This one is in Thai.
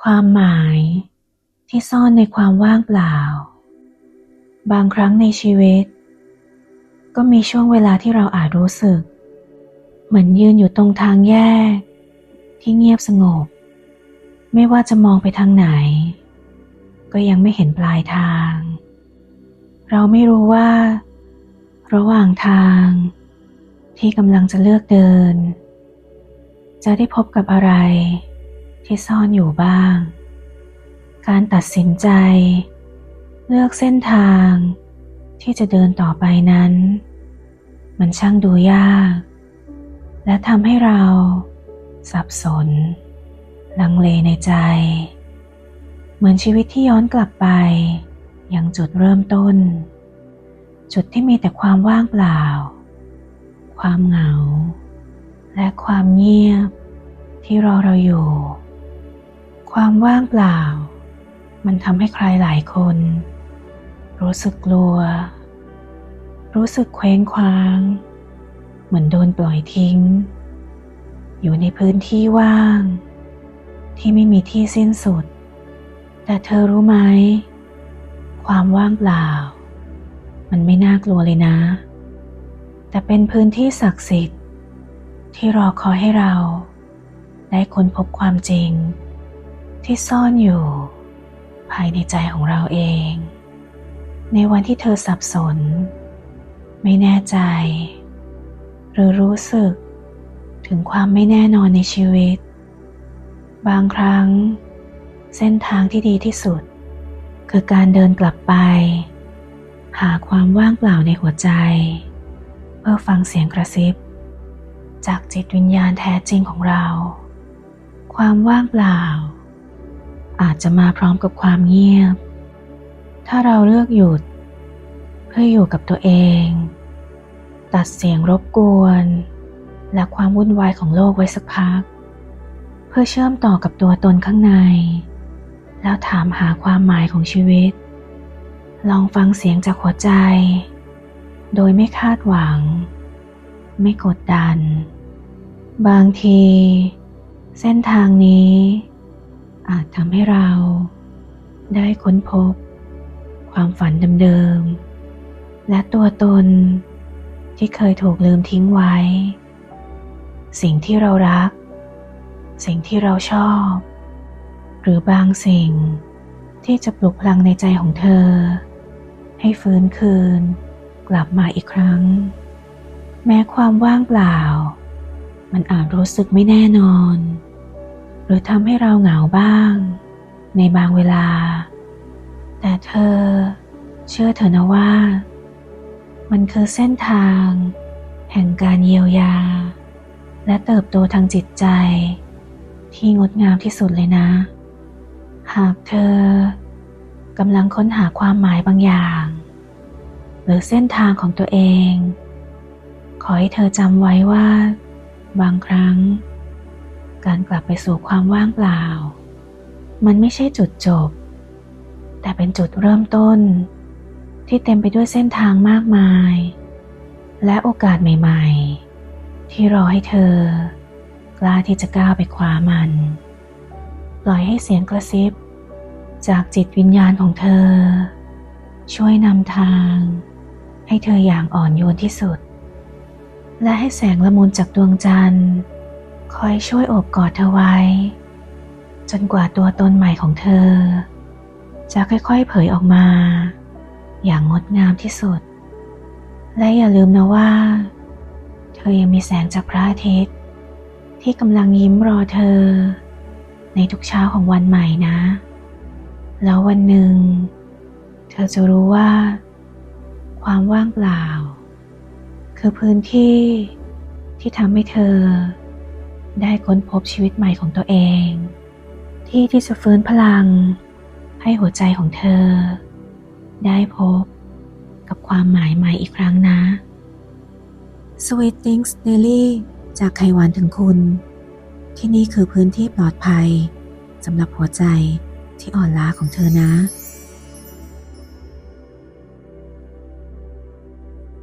ความหมายที่ซ่อนในความว่างเปล่า บางครั้งในชีวิต ก็มีช่วงเวลาที่เราอาจรู้สึก เหมือนยืนอยู่ตรงทางแยก ที่เงียบสงบ ไม่ว่าจะมองไปทางไหน ก็ยังไม่เห็นปลายทาง เราไม่รู้ว่า ระหว่างทาง ที่กำลังจะเลือกเดิน จะได้พบกับอะไร ที่ซ่อนอยู่บ้าง การตัดสินใจ เลือกเส้นทางที่จะเดินต่อไปนั้น มันช่างดูยาก และทำให้เราสับสน ลังเลในใจ เหมือนชีวิตที่ย้อนกลับไปยังจุดเริ่มต้น จุดที่มีแต่ความว่างเปล่า ความเหงา และความเงียบที่รอเราอยู่ ความว่างเปล่า มันทำให้ใครหลายคน รู้สึกกลัว รู้สึกเคว้งคว้าง เหมือนโดนปล่อยทิ้ง อยู่ในพื้นที่ว่าง ที่ไม่มีที่สิ้นสุด แต่เธอรู้ไหม ความว่างเปล่า มันไม่น่ากลัวเลยนะ แต่เป็นพื้นที่ศักดิ์สิทธิ์ ที่รอคอยให้เรา ได้ค้นพบความจริง ที่ซ่อนอยู่ ภายในใจของเราเอง ในวันที่เธอสับสน ไม่แน่ใจ หรือรู้สึกถึงความไม่แน่นอนในชีวิต บางครั้ง เส้นทางที่ดีที่สุด คือการเดินกลับไป หาความว่างเปล่าในหัวใจ เพื่อฟังเสียงกระซิบ จากจิตวิญญาณแท้จริงของเรา ความว่างเปล่า อาจจะมาพร้อมกับความเงียบ ถ้าเราเลือกหยุด เพื่ออยู่กับตัวเอง ตัดเสียงรบกวน และความวุ่นวายของโลกไว้สักพัก เพื่อเชื่อมต่อกับตัวตนข้างใน แล้วถามหาความหมายของชีวิต ลองฟังเสียงจากหัวใจ โดยไม่คาดหวัง ไม่กดดัน บางที เส้นทางนี้ อาจทำให้เราได้ค้นพบ ความฝันเดิมๆ และตัวตนที่เคยถูกลืมทิ้งไว้ สิ่งที่เรารัก สิ่งที่เราชอบ หรือบางสิ่งที่จะปลุกพลังในใจของเธอ ให้ฟื้นคืน กลับมาอีกครั้ง แม้ความว่างเปล่า มันอาจรู้สึกไม่แน่นอน หรือทำให้เราเหงาบ้าง ในบางเวลา แต่เธอเชื่อเถอะนะว่า มันคือเส้นทาง แห่งการเยียวยา และเติบโตทางจิตใจ ที่งดงามที่สุดเลยนะ หากเธอกำลังค้นหาความหมายบางอย่าง หรือเส้นทางของตัวเอง ขอให้เธอจำไว้ว่า บางครั้ง การกลับไปสู่ความว่างเปล่า มันไม่ใช่จุดจบ แต่เป็นจุดเริ่มต้น ที่เต็มไปด้วยเส้นทางมากมาย และโอกาสใหม่ ๆ ที่รอให้เธอ กล้าที่จะก้าวไปคว้ามัน ปล่อยให้เสียงกระซิบ จากจิตวิญญาณของเธอ ช่วยนำทาง ให้เธออย่างอ่อนโยนที่สุด และให้แสงละมุนจากดวงจันทร์ คอยช่วยโอบกอดเธอไว้ จนกว่าตัวตนใหม่ของเธอ จะค่อยๆเผยออกมา อย่างงดงามที่สุด และอย่าลืมนะว่า เธอยังมีแสงจากพระอาทิตย์ ที่กำลังยิ้มรอเธอ ในทุกเช้าของวันใหม่นะ แล้ววันหนึ่ง เธอจะรู้ว่า ความว่างเปล่า คือพื้นที่ที่ทำให้เธอ ได้ค้นพบชีวิตใหม่ของตัวเอง ที่ที่จะฟื้นพลัง ให้หัวใจของเธอ ได้พบกับความหมายใหม่อีกครั้งนะ Sweet Things Daily จากไขหวานถึงคุณ ที่นี่คือพื้นที่ปลอดภัยสำหรับหัวใจที่อ่อนล้าของเธอนะ